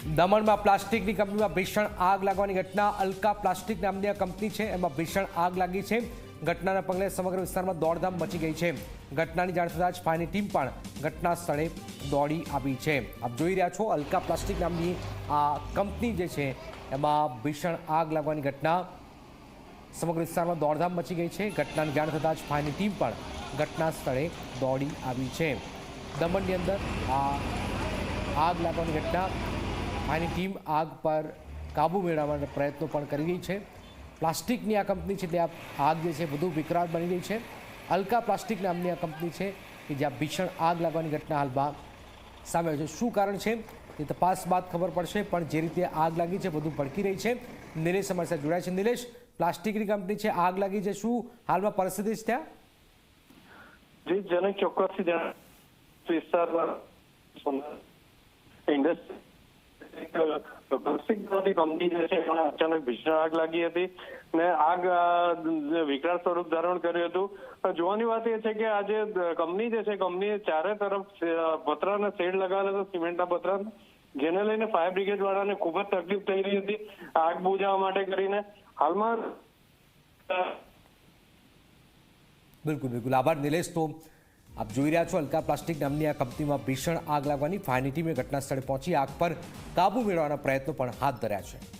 દમણમાં પ્લાસ્ટિકની કંપનીમાં ભીષણ આગ લાગવાની ઘટના. અલ્કા પ્લાસ્ટિક નામની કંપની છે, એમાં ભીષણ આગ લાગી છે. ઘટનાના પગલે સમગ્ર વિસ્તારમાં દોડધામ મચી ગઈ છે. ઘટનાની જાણ થતાં જ ફાયરની ટીમ પણ ઘટના સ્થળે દોડી આવી છે. આપ જોઈ રહ્યા છો અલ્કા પ્લાસ્ટિક નામની આ કંપની જે છે, એમાં ભીષણ આગ લાગવાની ઘટના. સમગ્ર વિસ્તારમાં દોડધામ મચી ગઈ છે. ઘટનાની જાણ થતાં જ ફાયરની ટીમ પણ ઘટના સ્થળે દોડી આવી છે. દમણની અંદર આ આગ લાગવાની ઘટના ફાયરની ટીમ આગ પર કાબૂ મેળવવાના પ્રયત્નો પણ કરી રહી છે. પ્લાસ્ટિકની આ કંપની છે ત્યાં આગ જે છે વધુ વિકરાળ બની રહી છે. અલ્કા પ્લાસ્ટિક નામની આ કંપની છે કે જ્યાં ભીષણ આગ લાગવાની ઘટના હાલમાં સામે છે. શું કારણ છે? તે તપાસ બાદ ખબર પડશે, પણ જે રીતે આગ લાગી છે વધુ ભડકી રહી છે. નિલેશ અમારી સાથે જોડાય છે. નિલેશ, પ્લાસ્ટિકની કંપની છે, આગ લાગી છે, શું હાલમાં પરિસ્થિતિ છે ત્યાં? જી, જેને ચોક્કસથી વિસ્તારમાં ઇન્ડસ્ટ્રી પ્લાસ્ટિક કંપની જે છે એમાં અચાનક ભીષણ આગ લાગી હતી ને આગ વિકરાળ સ્વરૂપ ધારણ કર્યું હતું જોવાની વાત એ છે કે આજે કંપની જે છે કંપનીએ ચારે તરફ પતરાના શેડ લગાવેલા હતા સિમેન્ટના પતરા જેને લઈને ફાયર બ્રિગેડ વાળાને ખૂબ જ તકલીફ થઈ રહી હતી આગ બુજાવવા માટે કરીને હાલમાં બિલકુલ બિલકુલ. આભાર નિલેશ તો આપ જોઈ રહ્યા છો અલ્કા પ્લાસ્ટિક નામની આ કંપનીમાં ભીષણ આગ લાગવાની ફાયરની ટીમે ઘટના સ્થળે પહોંચી આગ પર કાબુ મેળવવાના પ્રયત્નો પણ હાથ ધર્યા છે.